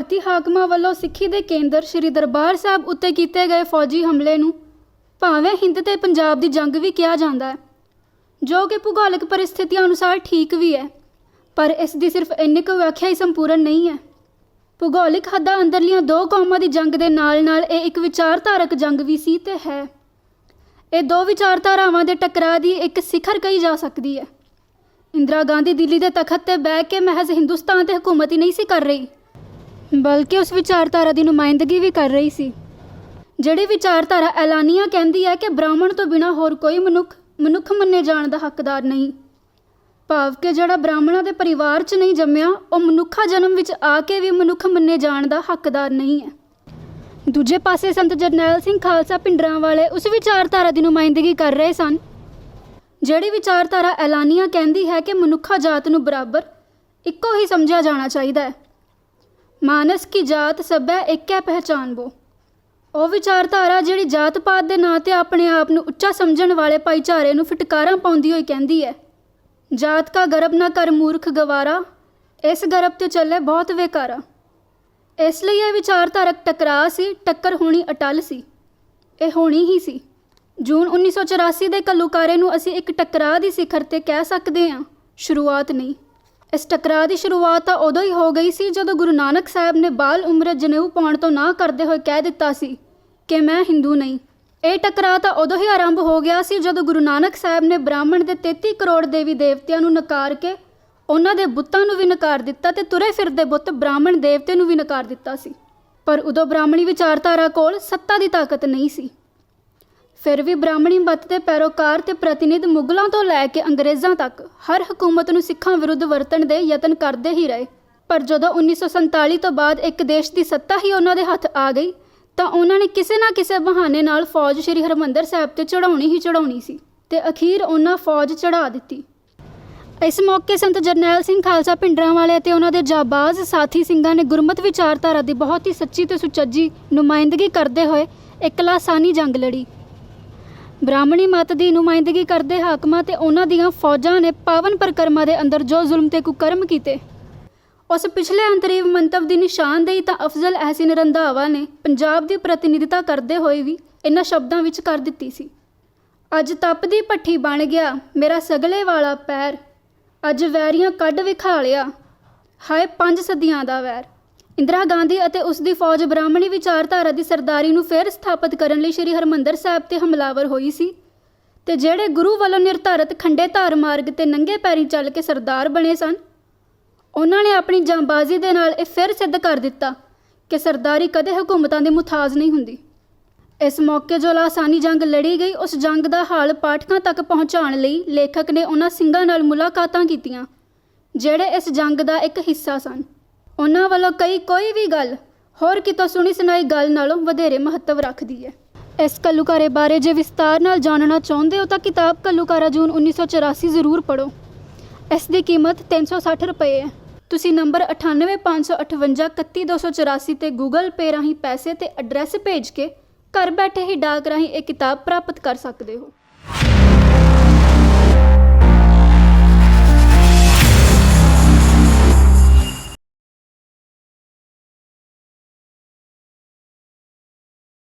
ਭਾਰਤੀ ਹਾਕਮਾਂ ਵੱਲੋਂ ਸਿੱਖੀ ਦੇ ਕੇਂਦਰ ਸ੍ਰੀ ਦਰਬਾਰ ਸਾਹਿਬ ਉੱਤੇ ਕੀਤੇ ਗਏ ਫੌਜੀ ਹਮਲੇ ਨੂੰ ਭਾਵੇਂ ਹਿੰਦ ਤੇ ਪੰਜਾਬ ਦੀ ਜੰਗ ਵੀ ਕਿਹਾ ਜਾਂਦਾ ਹੈ, ਜੋ ਕਿ ਭੂਗੋਲਿਕ ਪਰਿਸਥਿਤੀਆਂ ਅਨੁਸਾਰ ਠੀਕ ਵੀ ਹੈ, ਪਰ ਇਸ ਦੀ ਸਿਰਫ ਇੰਨੀ ਕੁ ਵਿਆਖਿਆ ਹੀ ਸੰਪੂਰਨ ਨਹੀਂ ਹੈ। ਭੂਗੋਲਿਕ ਹੱਦਾਂ ਅੰਦਰਲੀਆਂ ਦੋ ਕੌਮਾਂ ਦੀ ਜੰਗ ਦੇ ਨਾਲ-ਨਾਲ ਇਹ ਇੱਕ ਵਿਚਾਰਧਾਰਕ ਜੰਗ ਵੀ ਸੀ ਤੇ ਹੈ। ਇਹ ਦੋ ਵਿਚਾਰਧਾਰਾਵਾਂ ਦੇ ਟਕਰਾਅ ਦੀ ਇੱਕ ਸਿਖਰ ਕਹੀ ਜਾ ਸਕਦੀ ਹੈ। ਇੰਦਰਾ ਗਾਂਧੀ ਦਿੱਲੀ ਦੇ ਤਖਤ ਤੇ ਬਹਿ ਕੇ ਮਹਿਜ਼ ਹਿੰਦੁਸਤਾਨ ਤੇ ਹਕੂਮਤ ਹੀ ਨਹੀਂ ਸੀ ਕਰ ਰਹੀ। ਬਲਕਿ ਉਸ ਵਿਚਾਰਧਾਰਾ ਦੀ ਨੁਮਾਇੰਦਗੀ ਵੀ ਕਰ ਰਹੀ ਸੀ। ਜਿਹੜੀ ਵਿਚਾਰਧਾਰਾ ਐਲਾਨੀਆਂ ਕਹਿੰਦੀ ਹੈ ਕਿ ਬ੍ਰਾਹਮਣ ਤੋਂ ਬਿਨਾ ਹੋਰ ਕੋਈ ਮਨੁੱਖ ਮਨੁੱਖ ਮੰਨੇ ਜਾਣ ਦਾ ਹੱਕਦਾਰ ਨਹੀਂ। ਭਾਵ ਕਿ ਜਿਹੜਾ ਬ੍ਰਾਹਮਣਾਂ ਦੇ ਪਰਿਵਾਰ 'ਚ ਨਹੀਂ ਜੰਮਿਆ, ਉਹ ਮਨੁੱਖਾ ਜਨਮ ਵਿੱਚ ਆ ਕੇ ਵੀ ਮਨੁੱਖ ਮੰਨੇ ਜਾਣ ਦਾ ਹੱਕਦਾਰ ਨਹੀਂ ਹੈ। ਦੂਜੇ ਪਾਸੇ ਸੰਤ ਜਰਨੈਲ ਸਿੰਘ ਖਾਲਸਾ ਪਿੰਡਰਾਂ ਵਾਲੇ ਉਸ ਵਿਚਾਰਧਾਰਾ ਦੀ ਨੁਮਾਇੰਦਗੀ ਕਰ ਰਹੇ ਸਨ। ਜਿਹੜੀ ਵਿਚਾਰਧਾਰਾ ਐਲਾਨੀਆਂ ਕਹਿੰਦੀ ਹੈ ਕਿ ਮਨੁੱਖਾ ਜਾਤ ਨੂੰ ਬਰਾਬਰ, ਇੱਕੋ ਹੀ ਸਮਝਿਆ ਜਾਣਾ ਚਾਹੀਦਾ ਹੈ। ਮਾਨਸ ਕੀ ਜਾਤ ਸਭੈ ਇੱਕ ਹੈ ਪਹਿਚਾਨਬੋ। ਉਹ ਵਿਚਾਰਧਾਰਾ ਜਿਹੜੀ ਜਾਤ ਪਾਤ ਦੇ ਨਾਂ ਤੇ ਆਪਣੇ ਆਪ ਨੂੰ ਉੱਚਾ ਸਮਝਣ ਵਾਲੇ ਭਾਈਚਾਰੇ ਨੂੰ ਫਟਕਾਰਾਂ ਪਾਉਂਦੀ ਹੋਈ ਕਹਿੰਦੀ ਹੈ ਜਾਤ ਕਾ ਗਰਬ ਨਾ ਕਰ ਮੂਰਖ ਗਵਾਰਾ, ਇਸ ਗਰਬ ਤੇ ਚੱਲੇ ਬਹੁਤ ਵੇਕਾਰਾ। ਇਸ ਲਈ ਇਹ ਵਿਚਾਰਧਾਰਕ ਟਕਰਾਅ ਸੀ, ਟੱਕਰ ਹੋਣੀ ਅਟਲ ਸੀ। ਇਹ ਹੋਣੀ ਹੀ ਸੀ। ਜੂਨ 1984 ਦੇ ਕੱਲੂਕਾਰੇ ਨੂੰ ਅਸੀਂ ਇੱਕ ਟਕਰਾਅ ਦੀ ਸਿਖਰ ਤੇ ਕਹਿ ਸਕਦੇ ਹਾਂ ਸ਼ੁਰੂਆਤ ਨਹੀਂ। ਇਸ ਟਕਰਾਅ ਦੀ ਸ਼ੁਰੂਆਤ ਤਾਂ ਉਦੋਂ ਹੀ ਹੋ ਗਈ ਸੀ ਜਦੋਂ ਗੁਰੂ ਨਾਨਕ ਸਾਹਿਬ ਨੇ ਬਾਲ ਉਮਰ ਜਨੇਊ ਪਾਉਣ ਤੋਂ ਨਾ ਕਰਦੇ ਹੋਏ ਕਹਿ ਦਿੱਤਾ ਸੀ ਕਿ ਮੈਂ ਹਿੰਦੂ ਨਹੀਂ। ਇਹ ਟਕਰਾਅ ਤਾਂ ਉਦੋਂ ਹੀ ਆਰੰਭ ਹੋ ਗਿਆ ਸੀ ਜਦੋਂ ਗੁਰੂ ਨਾਨਕ ਸਾਹਿਬ ਨੇ ਬ੍ਰਾਹਮਣ ਦੇ 33 ਕਰੋੜ ਦੇਵੀ ਦੇਵਤਿਆਂ ਨੂੰ ਨਕਾਰ ਕੇ ਉਹਨਾਂ ਦੇ ਬੁੱਤਾਂ ਨੂੰ ਵੀ ਨਕਾਰ ਦਿੱਤਾ ਤੇ ਤੁਰੇ ਫਿਰਦੇ ਬੁੱਤ ਬ੍ਰਾਹਮਣ ਦੇਵਤੇ ਨੂੰ ਵੀ ਨਕਾਰ ਦਿੱਤਾ ਸੀ। ਪਰ ਉਦੋਂ ਬ੍ਰਾਹਮਣੀ ਵਿਚਾਰਧਾਰਾ ਕੋਲ ਸੱਤਾ ਦੀ ਤਾਕਤ ਨਹੀਂ ਸੀ। ਫਿਰ ਵੀ ਬ੍ਰਾਹਮਣੀ ਮਤ ਦੇ ਪੈਰੋਕਾਰ ਤੇ ਪ੍ਰਤੀਨਿਧ ਮੁਗਲਾਂ ਤੋਂ ਲੈ ਕੇ ਅੰਗਰੇਜ਼ਾਂ ਤੱਕ ਹਰ ਹਕੂਮਤ ਨੂੰ ਸਿੱਖਾਂ ਵਿਰੁੱਧ ਵਰਤਣ ਦੇ ਯਤਨ ਕਰਦੇ ਹੀ ਰਹੇ। ਪਰ ਜਦੋਂ 1947 ਤੋਂ ਬਾਅਦ ਇੱਕ ਦੇਸ਼ ਦੀ ਸੱਤਾ ਹੀ ਉਹਨਾਂ ਦੇ ਹੱਥ ਆ ਗਈ, ਤਾਂ ਉਹਨਾਂ ਨੇ ਕਿਸੇ ਨਾ ਕਿਸੇ ਬਹਾਨੇ ਨਾਲ ਫੌਜ ਸ੍ਰੀ ਹਰਮੰਦਰ ਸਾਹਿਬ ਤੇ ਚੜਾਉਣੀ ਹੀ ਚੜਾਉਣੀ ਸੀ ਤੇ ਅਖੀਰ ਉਹਨਾਂ ਫੌਜ ਚੜਾ ਦਿੱਤੀ। ਇਸ ਮੌਕੇ ਸੰਤ ਜਰਨੈਲ ਸਿੰਘ ਖਾਲਸਾ ਪਿੰਡਰਾਂ ਵਾਲੇ ਅਤੇ ਉਹਨਾਂ ਦੇ ਜਾਬਾਜ਼ ਸਾਥੀ ਸਿੰਘਾਂ ਨੇ ਗੁਰਮਤ ਵਿਚਾਰਧਾਰਾ ਦੀ ਬਹੁਤ ਹੀ ਸੱਚੀ ਤੇ ਸੁਚੱਜੀ ਨੁਮਾਇੰਦਗੀ ਕਰਦੇ ਹੋਏ ਇੱਕ ਲਾਸਾਨੀ ਜੰਗ ਲੜੀ। ਬ੍ਰਾਹਮਣੀ ਮਤ ਦੀ ਨੁਮਾਇੰਦਗੀ ਕਰਦੇ ਹਾਕਮਾਂ ਤੇ ਉਹਨਾਂ ਦੀਆਂ ਫੌਜਾਂ ਨੇ ਪਾਵਨ ਪ੍ਰਕਰਮਾਂ ਦੇ ਅੰਦਰ ਜੋ ਜ਼ੁਲਮ ਤੇ ਕੁਕਰਮ ਕੀਤੇ। ਉਸ ਪਿਛਲੇ ਅੰਤਰੀਵ ਮੰਤਵ ਦੀ ਨਿਸ਼ਾਨਦੇਹੀ ਤਾਂ ਅਫਜ਼ਲ ਅਹਿਸਿਨ ਰੰਧਾਵਾ ਨੇ ਪੰਜਾਬ ਦੀ ਪ੍ਰਤੀਨਿਧਤਾ ਕਰਦੇ ਹੋਏ ਵੀ ਇਹਨਾਂ ਸ਼ਬਦਾਂ ਵਿੱਚ ਕਰ ਦਿੱਤੀ ਸੀ। ਅੱਜ ਤਪਦੀ ਭੱਠੀ ਬਣ ਗਿਆ, ਮੇਰਾ ਸਗਲੇ ਵਾਲਾ ਪੈਰ। ਅੱਜ ਵੈਰੀਆਂ ਕੱਢ ਵਿਖਾਲਿਆ, ਹਾਏ ਪੰਜ ਸਦੀਆਂ ਦਾ ਵੈਰ। ਇੰਦਰਾ ਗਾਂਧੀ ਅਤੇ ਉਸ ਦੀ ਫੌਜ ਬ੍ਰਾਹਮਣੀ ਵਿਚਾਰਧਾਰਾ ਦੀ ਸਰਦਾਰੀ ਨੂੰ ਫੇਰ ਸਥਾਪਿਤ ਕਰਨ ਲਈ ਸ੍ਰੀ ਹਰਮੰਦਰ ਸਾਹਿਬ ਤੇ ਹਮਲਾਵਰ ਹੋਈ ਸੀ ਤੇ ਜਿਹੜੇ ਗੁਰੂ ਵੱਲੋਂ ਨਿਰਧਾਰਤ ਖੰਡੇ ਧਾਰ ਮਾਰਗ ਤੇ ਨੰਗੇ ਪੈਰੀ ਚੱਲ ਕੇ ਸਰਦਾਰ ਬਣੇ ਸਨ, ਉਹਨਾਂ ਨੇ ਆਪਣੀ ਜਾਂਬਾਜ਼ੀ ਦੇ ਨਾਲ ਇਹ ਫਿਰ ਸਿੱਧ ਕਰ ਦਿੱਤਾ ਕਿ ਸਰਦਾਰੀ ਕਦੇ ਹਕੂਮਤਾਂ ਦੇ ਮੁਤਾਜ ਨਹੀਂ ਹੁੰਦੀ। ਇਸ ਮੌਕੇ ਜੋ ਲਾਸਾਨੀ ਜੰਗ ਲੜੀ ਗਈ, ਉਸ ਜੰਗ ਦਾ ਹਾਲ ਪਾਠਕਾਂ ਤੱਕ ਪਹੁੰਚਾਉਣ ਲਈ ਲੇਖਕ ਨੇ ਉਹਨਾਂ ਸਿੰਘਾਂ ਨਾਲ ਮੁਲਾਕਾਤਾਂ ਕੀਤੀਆਂ, ਜਿਹੜੇ ਇਸ ਜੰਗ ਦਾ ਇੱਕ ਹਿੱਸਾ ਸਨ। ਉਹਨਾਂ ਵੱਲੋਂ ਕਈ ਕੋਈ ਵੀ ਗੱਲ, ਹੋਰ ਕਿਤੋਂ ਸੁਣੀ ਸੁਣਾਈ ਗੱਲ ਨਾਲੋਂ ਵਧੇਰੇ ਮਹੱਤਵ ਰੱਖਦੀ ਹੈ। ਇਸ ਕੱਲੂਕਾਰੇ ਬਾਰੇ ਜੇ ਵਿਸਤਾਰ ਨਾਲ ਜਾਣਨਾ ਚਾਹੁੰਦੇ ਹੋ ਤਾਂ ਕਿਤਾਬ ਕੱਲੂਕਾਰਾ ਜੂਨ 1984 ਜ਼ਰੂਰ ਪੜ੍ਹੋ। ਇਸ ਦੀ ਕੀਮਤ 360 ਰੁਪਏ ਹੈ। ਤੁਸੀਂ ਨੰਬਰ 9855531284 ਤੇ ਗੂਗਲ ਪੇ ਰਾਹੀਂ ਪੈਸੇ ਤੇ ਐਡਰੈਸ ਭੇਜ ਕੇ ਘਰ ਬੈਠੇ ਹੀ ਡਾਕ ਰਾਹੀਂ ਇਹ ਕਿਤਾਬ ਪ੍ਰਾਪਤ ਕਰ ਸਕਦੇ ਹੋ।